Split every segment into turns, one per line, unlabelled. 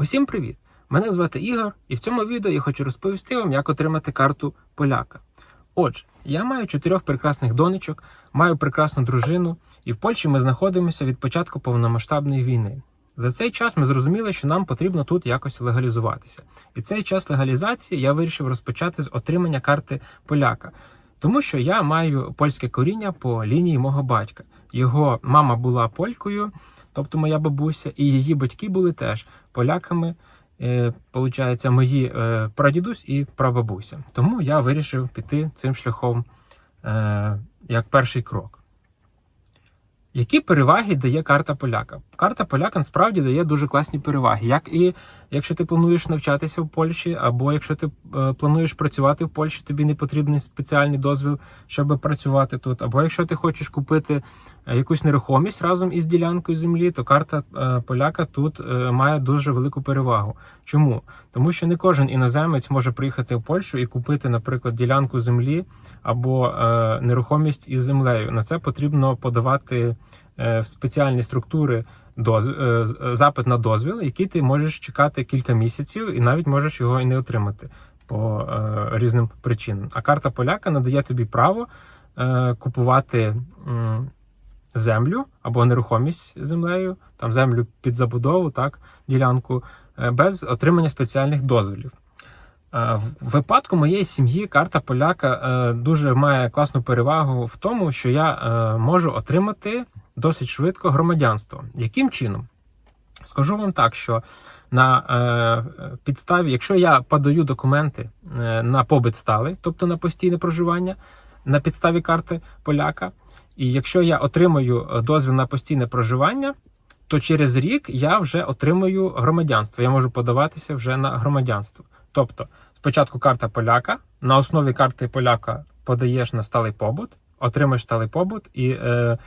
Усім привіт! Мене звати Ігор, і в цьому відео я хочу розповісти вам, як отримати карту поляка. Отже, я маю чотирьох прекрасних донечок, маю прекрасну дружину, і в Польщі ми знаходимося від початку повномасштабної війни. За цей час ми зрозуміли, що нам потрібно тут якось легалізуватися. І цей час легалізації я вирішив розпочати з отримання карти поляка. Тому що я маю польське коріння по лінії мого батька. Його мама була полькою, тобто моя бабуся, і її батьки були теж поляками. Е, мої е, прадідусь і прабабуся. Тому я вирішив піти цим шляхом е, як перший крок. Які переваги дає карта поляка? Карта поляка насправді дає дуже класні переваги. Як і якщо ти плануєш навчатися в Польщі, або якщо ти е, плануєш працювати в Польщі, тобі не потрібний спеціальний дозвіл, щоб працювати тут. Або якщо ти хочеш купити якусь нерухомість разом із ділянкою землі, то карта е, поляка тут е, має дуже велику перевагу. Чому? Тому що не кожен іноземець може приїхати в Польщу і купити, наприклад, ділянку землі або е, нерухомість із землею. На це потрібно подавати е, в спеціальні структури доз... е, е, запит на дозвіл, який ти можеш чекати кілька місяців, і навіть можеш його і не отримати по е, різним причинам. А карта поляка надає тобі право е, купувати землю або нерухомість землею, там землю під забудову, так, ділянку, е, без отримання спеціальних дозволів. Е, В випадку моєї сім'ї карта поляка е, дуже має класну перевагу в тому, що я можу отримати досить швидко громадянство. Яким чином? Скажу вам так, що на підставі, якщо я подаю документи на побит сталий, тобто на постійне проживання, на підставі карти поляка, і якщо я отримаю е, дозвіл на постійне проживання, то через рік я вже отримую громадянство. Я можу подаватися вже на громадянство. Тобто, спочатку карта поляка, на основі карти поляка подаєш на сталий побут, отримаєш сталий побут, і, е,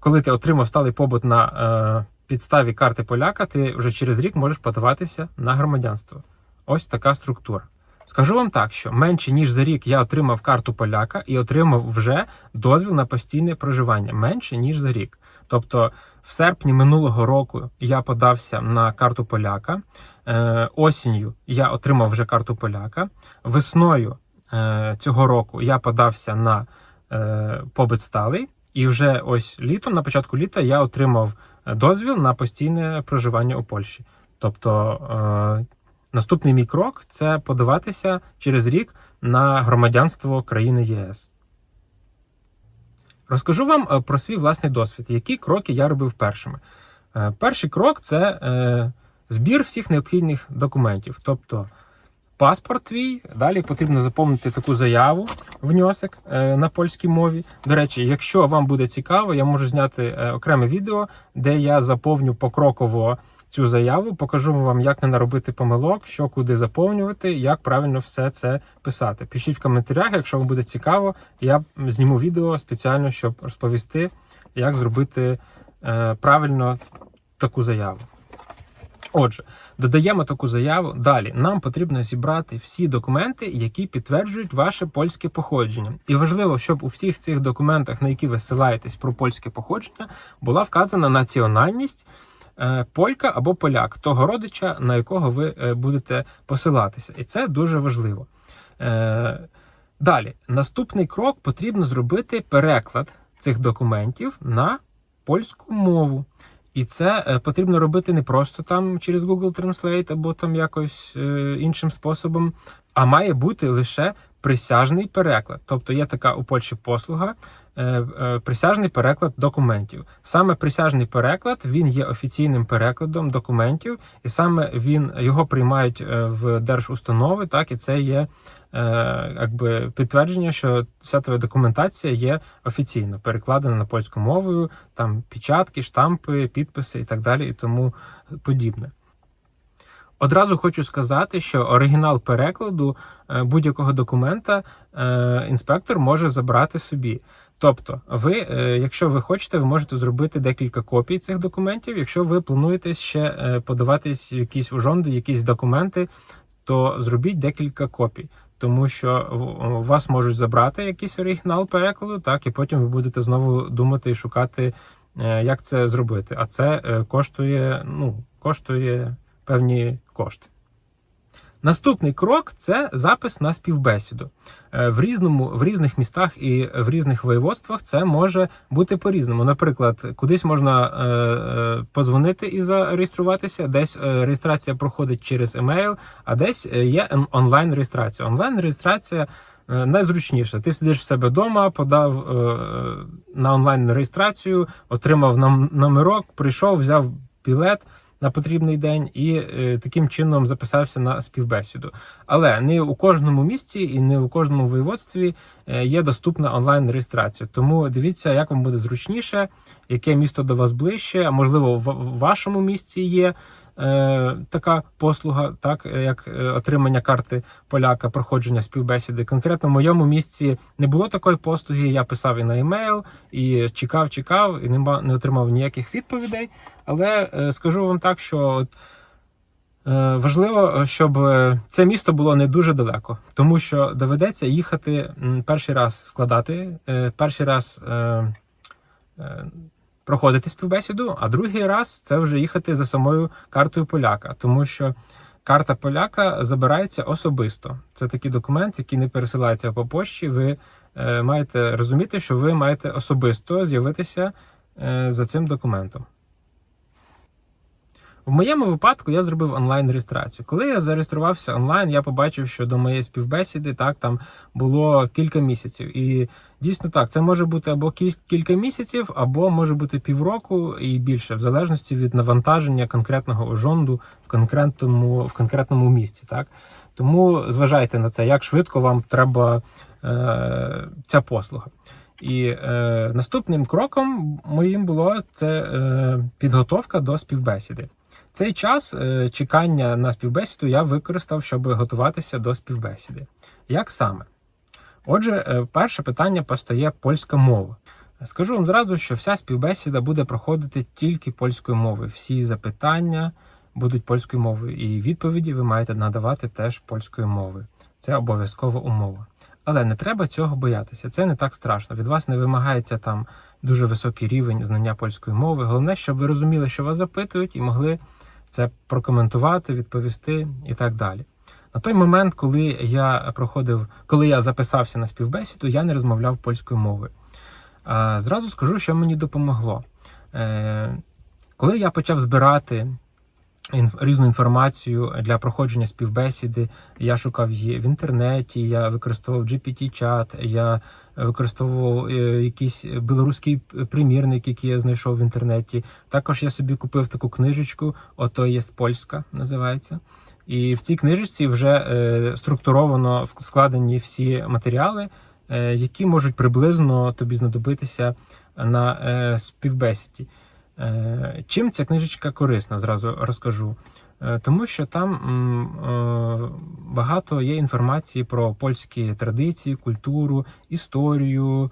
коли ти отримав сталий побут на е, підставі карти поляка, ти вже через рік можеш подаватися на громадянство. Ось така структура. Скажу вам так, що менше ніж за рік я отримав карту поляка і отримав вже дозвіл на постійне проживання. Менше ніж за рік. Тобто, в серпні минулого року я подався на карту поляка. Е, осінню я отримав вже карту поляка. Весною е, цього року я подався на е, побит сталий, і вже ось літом, на початку літа, я отримав дозвіл на постійне проживання у Польщі. Тобто наступний мій крок це подаватися через рік на громадянство країни ЄС. Розкажу вам е, про свій власний досвід, які кроки я робив першими. Е, Перший крок це е, збір всіх необхідних документів, тобто паспорт твій. Далі потрібно заповнити таку заяву, внесок на польській мові. До речі, якщо вам буде цікаво, я можу зняти окреме відео, де я заповню покроково цю заяву, покажу вам, як не наробити помилок, що куди заповнювати, як правильно все це писати. Пишіть в коментарях, якщо вам буде цікаво, я зніму відео спеціально, щоб розповісти, як зробити е, правильно таку заяву. Отже, додаємо таку заяву. Далі нам потрібно зібрати всі документи, які підтверджують ваше польське походження. І важливо, щоб у всіх цих документах, на які ви ссилаєтесь про польське походження, була вказана національність полька або поляк, того родича, на якого ви е, будете посилатися. І це дуже важливо. Е, Далі, наступний крок потрібно зробити переклад цих документів на польську мову. І це е, потрібно робити не просто там через Google Translate або там якось е, іншим способом, а має бути лише присяжний переклад. Тобто є така у Польщі послуга. е, е, Присяжний переклад документів. Саме присяжний переклад він є офіційним перекладом документів, і саме він його приймають е, в держустанови. Так і це є якби підтвердження, що вся твоя документація є офіційно перекладена на польську мовою, там печатки, штампи, підписи і так далі, і тому подібне. Одразу хочу сказати, що оригінал перекладу е, будь-якого документа е, інспектор може забрати собі. Тобто, ви, е, якщо ви хочете, ви можете зробити декілька копій цих документів. Якщо ви плануєте ще подаватись в якісь ужонди, якісь документи, то зробіть декілька копій. Тому що вас можуть забрати якийсь оригінал перекладу, так і потім ви будете знову думати і шукати, як це зробити. А це коштує, ну, коштує певні кошти. Наступний крок це запис на співбесіду. Е, В різному в різних містах і в різних воєводствах це може бути по-різному. Наприклад, кудись можна е, е, позвонити і зареєструватися, десь е, реєстрація проходить через емейл, а десь е, є онлайн-реєстрація. Онлайн-реєстрація е, найзручніша. Ти сидиш в себе вдома, подав е, на онлайн реєстрацію, отримав нам- номерок, прийшов, взяв білет на потрібний день і е, таким чином записався на співбесіду. Але не у кожному місті і не у кожному воєводстві е, є доступна онлайн реєстрація. Тому дивіться, як вам буде зручніше, яке місто до вас ближче, а можливо, в вашому місті є. Е, Така послуга, так як е, отримання карти поляка, проходження співбесіди. Конкретно в моєму місті не було такої послуги. Я писав і на емейл, і чекав, чекав, і нема не отримав ніяких відповідей. Але е, скажу вам так, що от, е, важливо, щоб е, це місто було не дуже далеко, тому що доведеться їхати перший раз складати, е, перший раз е, е, проходити співбесіду, а другий раз це вже їхати за самою картою поляка, тому що. Карта поляка забирається особисто. Це такий документ, який не пересилається по пошті. Ви е, маєте розуміти, що ви маєте особисто з'явитися е, за цим документом. В моєму випадку я зробив онлайн реєстрацію. Коли я зареєструвався онлайн, я побачив, що до моєї співбесіди так там було кілька місяців. І дійсно так, це може бути або кілька місяців, або може бути півроку і більше, в залежності від навантаження конкретного ожонду в конкретному, в конкретному місці. Так тому зважайте на це, як швидко вам треба е, ця послуга. І е, наступним кроком моїм було це е, підготовка до співбесіди. Цей час е, чекання на співбесіду я використав, щоб готуватися до співбесіди. Як саме? Отже, е, перше питання постає польська мова. Скажу вам зразу, що вся співбесіда буде проходити тільки польською мовою. Всі запитання будуть польською мовою, і відповіді ви маєте надавати теж польською мовою. Це обов'язкова умова. Але не треба цього боятися. Це не так страшно. Від вас не вимагається там дуже високий рівень знання польської мови. Головне, щоб ви розуміли, що вас запитують, і могли це прокоментувати, відповісти і так далі. На той момент, коли я проходив, коли я записався на співбесіду, я не розмовляв польською мовою. Зразу скажу, що мені допомогло. Е, Коли я почав збирати різну інформацію для проходження співбесіди, я шукав її в інтернеті, я використовував GPT-чат, я використовував е, якийсь білоруський примірник, який я знайшов в інтернеті. Також я собі купив таку книжечку, ото є польська, називається. І в цій книжечці вже е, структуровано складені всі матеріали, е, які можуть приблизно тобі знадобитися на співбесіді. Е, Чим ця книжечка корисна, зразу розкажу. Е, Тому що там е, багато є інформації про польські традиції, культуру, історію,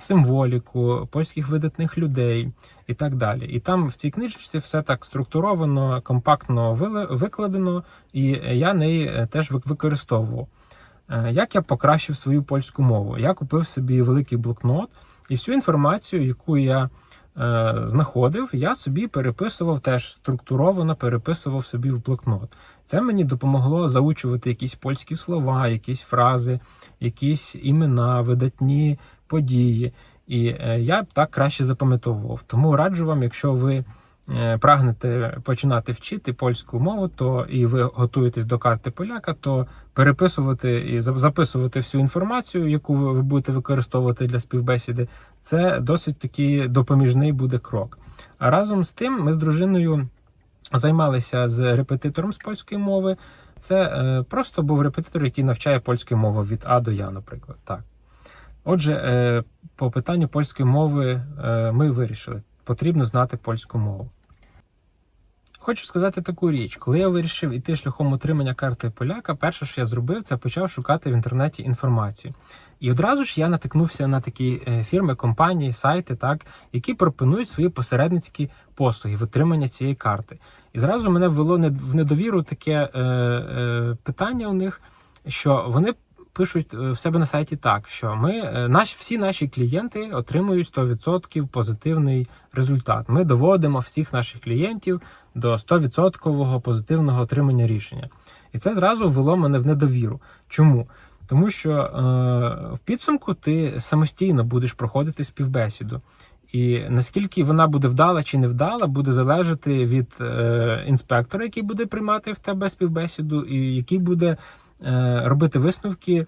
символіку, польських видатних людей і так далі. І там в цій книжечці все так структуровано, компактно викладено, і я неї теж використовував. Як я покращив свою польську мову? Я купив собі великий блокнот і всю інформацію, яку я знаходив, я собі переписував теж структуровано, переписував собі в блокнот. Це мені допомогло заучувати якісь польські слова, якісь фрази, якісь імена, видатні події. І е, я так краще запам'ятовував. Тому раджу вам, якщо ви е, прагнете починати вчити польську мову, то і ви готуєтесь до карти поляка, то переписувати і записувати всю інформацію, яку ви будете використовувати для співбесіди, це досить такий допоміжний буде крок. А разом з тим, ми з дружиною займалися з репетитором з польської мови. Це е, просто був репетитор, який навчає польську мову від А до Я, наприклад. Так. Отже, е, по питанню польської мови е, ми вирішили, потрібно знати польську мову. Хочу сказати таку річ, коли я вирішив іти шляхом отримання карти поляка, перше, що я зробив, це почав шукати в інтернеті інформацію. І одразу ж я натикнувся на такі е, фірми, компанії, сайти, так, які пропонують свої посередницькі послуги в отриманні цієї карти. І зразу мене ввело в недовіру таке е, е, питання у них, що вони пишуть е, в себе на сайті так, що ми е, наші всі наші клієнти отримують 100% позитивний результат. Ми доводимо всіх наших клієнтів до 100% позитивного отримання рішення. І це зразу ввело мене в недовіру. Чому? Тому що е, в підсумку ти самостійно будеш проходити співбесіду. І наскільки вона буде вдала чи не вдала, буде залежати від е, інспектора, який буде приймати в тебе співбесіду, і який буде е, робити висновки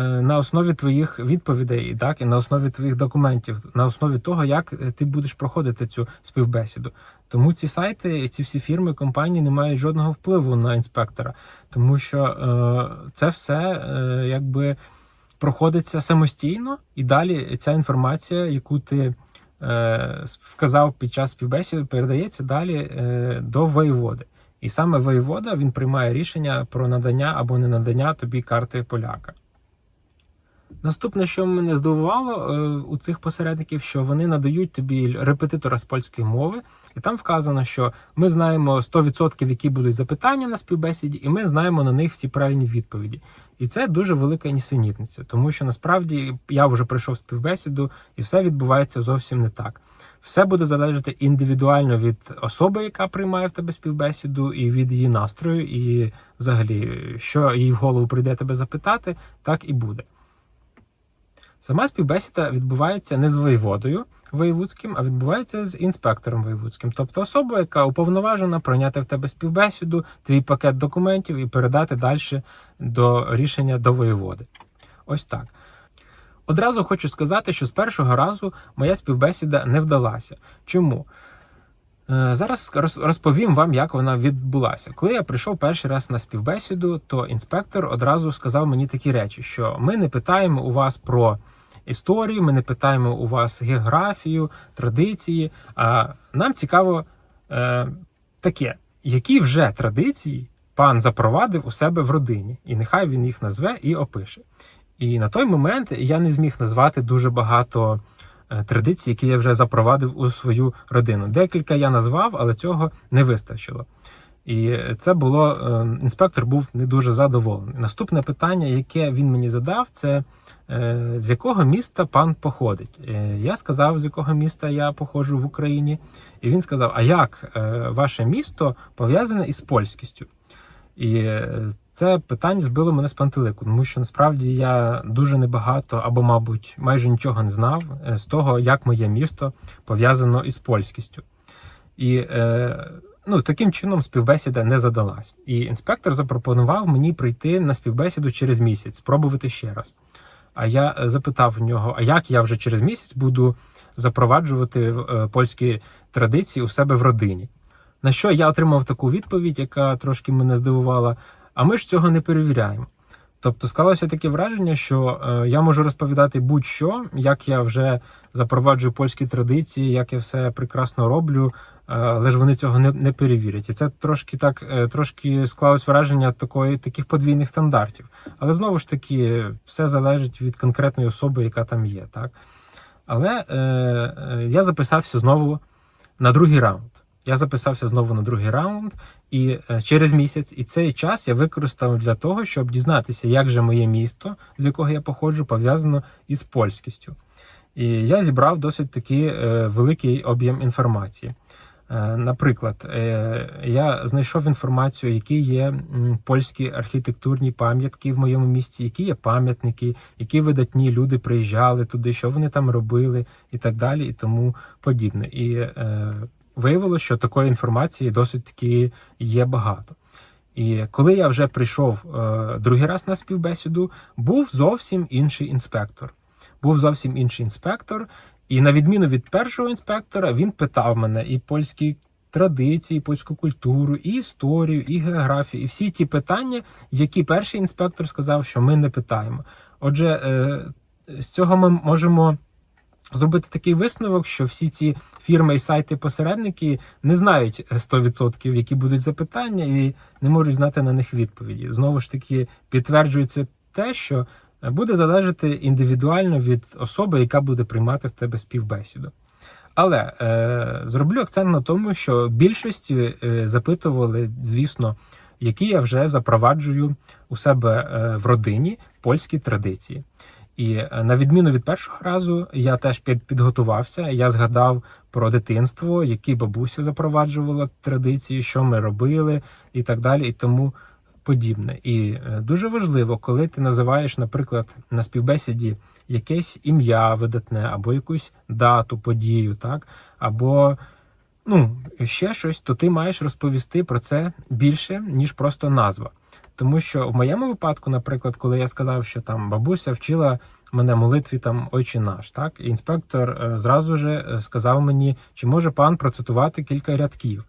на основі твоїх відповідей, так і на основі твоїх документів, на основі того, як е, ти будеш проходити цю співбесіду. Тому ці сайти, ці всі фірми, компанії не мають жодного впливу на інспектора, тому що е, це все е, якби проходиться самостійно, і далі ця інформація, яку ти е, вказав під час співбесіди, передається далі е, до воєводи. І саме воєвода він приймає рішення про надання або не надання тобі карти поляка. Наступне, що мене здивувало е, у цих посередників, що вони надають тобі репетитора з польської мови, і там вказано, що ми знаємо 100% які будуть запитання на співбесіді, і ми знаємо на них всі правильні відповіді. І це дуже велика нісенітниця, тому що насправді я вже пройшов співбесіду, і все відбувається зовсім не так. Все буде залежати індивідуально від особи, яка приймає в тебе співбесіду, і від її настрою, і взагалі, що їй в голову прийде тебе запитати, так і буде. Сама співбесіда відбувається не з воєводою воєвудським, а відбувається з інспектором воєвудським, тобто особа, яка уповноважена прийняти в тебе співбесіду, твій пакет документів і передати далі до рішення до воєводи. Ось так. Одразу хочу сказати, що з першого разу моя співбесіда не вдалася. Чому? Е, Зараз роз- розповім вам, як вона відбулася. Коли я прийшов перший раз на співбесіду, то інспектор одразу сказав мені такі речі, що ми не питаємо у вас про історію, ми не питаємо у вас географію, традиції. А нам цікаво е, таке, які вже традиції пан запровадив у себе в родині, і нехай він їх назве і опише. І на той момент я не зміг назвати дуже багато традицій, які я вже запровадив у свою родину. Декілька я назвав, але цього не вистачило. І це було е, інспектор був не дуже задоволений. Наступне питання, яке він мені задав, це е, з якого міста пан походить. Е, Я сказав, з якого міста я походжу в Україні, і він сказав: А як е, ваше місто пов'язане із польськістю? І е, це питання збило мене з пантелику, тому що насправді я дуже небагато або, мабуть, майже нічого не знав е, з того, як моє місто пов'язано із польськістю. І е, ну, таким чином співбесіда не задалась. І інспектор запропонував мені прийти на співбесіду через місяць, спробувати ще раз. А я е, запитав в нього, а як я вже через місяць буду запроваджувати е, польські традиції у себе в родині. На що я отримав таку відповідь, яка трошки мене здивувала. А ми ж цього не перевіряємо. Тобто склалося таке враження, що е, я можу розповідати будь-що, як я вже запроваджую польські традиції, як я все прекрасно роблю, е, але ж вони цього не, не перевірять. І це трошки так е, трошки склалось враження такої таких подвійних стандартів. Але знову ж таки, все залежить від конкретної особи, яка там є. Так? Але е, я записався знову на другий раунд. Я записався знову на другий раунд і е, через місяць, і цей час я використав для того, щоб дізнатися, як же моє місто, з якого я походжу, пов'язано із польськістю. І я зібрав досить такий е, великий об'єм інформації. Е, наприклад, е, я знайшов інформацію, які є польські архітектурні пам'ятки в моєму місті, які є пам'ятники, які видатні люди приїжджали туди, що вони там робили, і так далі, і тому подібне. І е, виявилося, що такої інформації досить таки є багато. І коли я вже прийшов е, другий раз на співбесіду, був зовсім інший інспектор. Був зовсім інший інспектор, і на відміну від першого інспектора, він питав мене і польські традиції, і польську культуру, і історію, і географію, і всі ті питання, які перший інспектор сказав, що ми не питаємо. Отже, е, з цього ми можемо зробити такий висновок, що всі ці фірми і сайти-посередники не знають 100%, які будуть запитання, і не можуть знати на них відповіді. Знову ж таки, підтверджується те, що буде залежати індивідуально від особи, яка буде приймати в тебе співбесіду. Але е, зроблю акцент на тому, що більшості е, запитували, звісно, які я вже запроваджую у себе е, в родині польські традиції. І е, на відміну від першого разу, я теж під, підготувався. Я згадав про дитинство, які бабуся запроваджувала традиції, що ми робили, і так далі, і тому подібне. І е, дуже важливо, коли ти називаєш, наприклад, на співбесіді якесь ім'я видатне, або якусь дату, подію, так, або ну, ще щось, то ти маєш розповісти про це більше, ніж просто назва. Тому що в моєму випадку, наприклад, коли я сказав, що там бабуся вчила мене молитві там Ойче наш, так і інспектор е, зразу же е, сказав мені, чи може пан процитувати кілька рядків.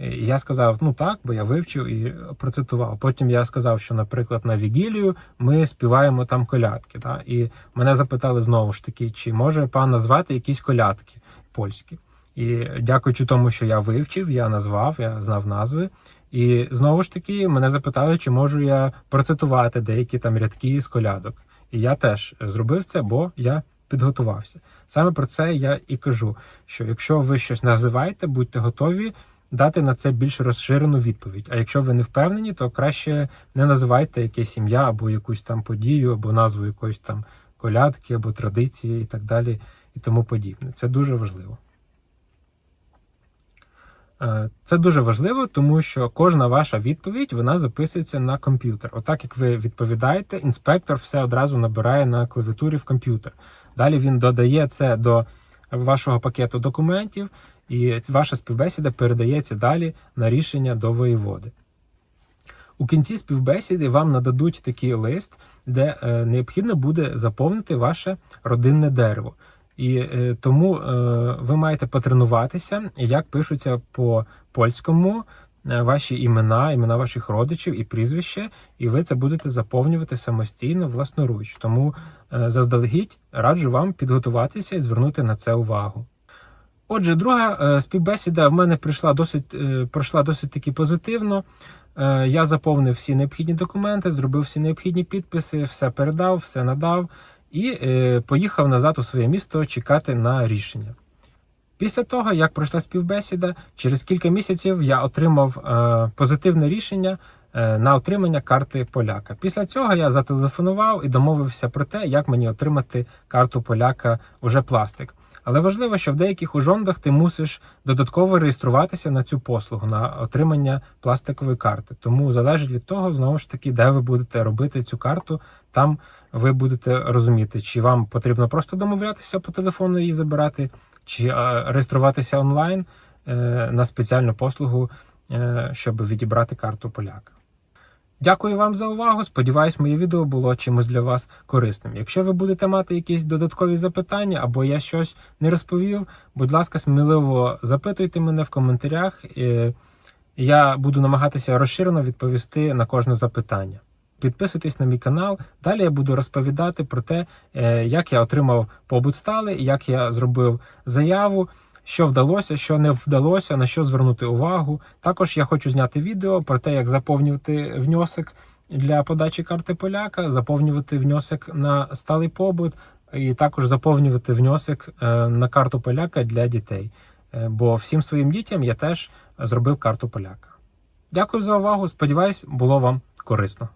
І я сказав, ну так, бо я вивчив і процитував. Потім я сказав, що, наприклад, на Вігілію ми співаємо там колядки. Так? І мене запитали знову ж таки, чи може пан назвати якісь колядки польські. І дякуючи тому, що я вивчив, я назвав, я знав назви. І знову ж таки мене запитали, чи можу я процитувати деякі там рядки з колядок. І я теж зробив це, бо я підготувався. Саме про це я і кажу: що якщо ви щось називаєте, будьте готові дати на це більш розширену відповідь. А якщо ви не впевнені, то краще не називайте якесь ім'я або якусь там подію, або назву якоїсь там колядки, або традиції і так далі, і тому подібне. Це дуже важливо. Е, Це дуже важливо, тому що кожна ваша відповідь вона записується на комп'ютер. Отак, як ви відповідаєте, інспектор все одразу набирає на клавіатурі в комп'ютер. Далі він додає це до вашого пакету документів, і ваша співбесіда передається далі на рішення до воєводи. У кінці співбесіди вам нададуть такий лист, де е, необхідно буде заповнити ваше родинне дерево. І е, тому е, ви маєте потренуватися, як пишуться по польському ваші імена, імена ваших родичів і прізвище, і ви це будете заповнювати самостійно власноруч. Тому заздалегідь раджу вам підготуватися і звернути на це увагу. Отже, друга е, співбесіда в мене прийшла досить е, пройшла досить таки позитивно. Е, Я заповнив всі необхідні документи, зробив всі необхідні підписи, все передав, все надав і поїхав назад у своє місто чекати на рішення. Після того, як пройшла співбесіда, через кілька місяців я отримав позитивне рішення на отримання карти поляка. Після цього я зателефонував і домовився про те, як мені отримати карту поляка уже пластик. Але важливо, що в деяких ужондах ти мусиш додатково реєструватися на цю послугу на отримання пластикової карти. Тому залежить від того, знову ж таки, де ви будете робити цю карту, там ви будете розуміти, чи вам потрібно просто домовлятися по телефону її забирати, чи е, реєструватися онлайн е, на спеціальну послугу, е, щоб відібрати карту поляка. Дякую вам за увагу. Сподіваюсь, моє відео було чимось для вас корисним. Якщо ви будете мати якісь додаткові запитання або я щось не розповів, будь ласка, сміливо запитуйте мене в коментарях. Е, Я буду намагатися розширено відповісти на кожне запитання. Підписуйтесь на мій канал. Далі я буду розповідати про те, е, як я отримав побут сталий, як я зробив заяву, що вдалося, що не вдалося, на що звернути увагу. Також я хочу зняти відео про те, як заповнювати внесок для подачі карти поляка, заповнювати внесок на сталий побут, і також заповнювати внесок е, на карту поляка для дітей. Е, Бо всім своїм дітям я теж зробив карту поляка. Дякую за увагу. Сподіваюсь, було вам корисно.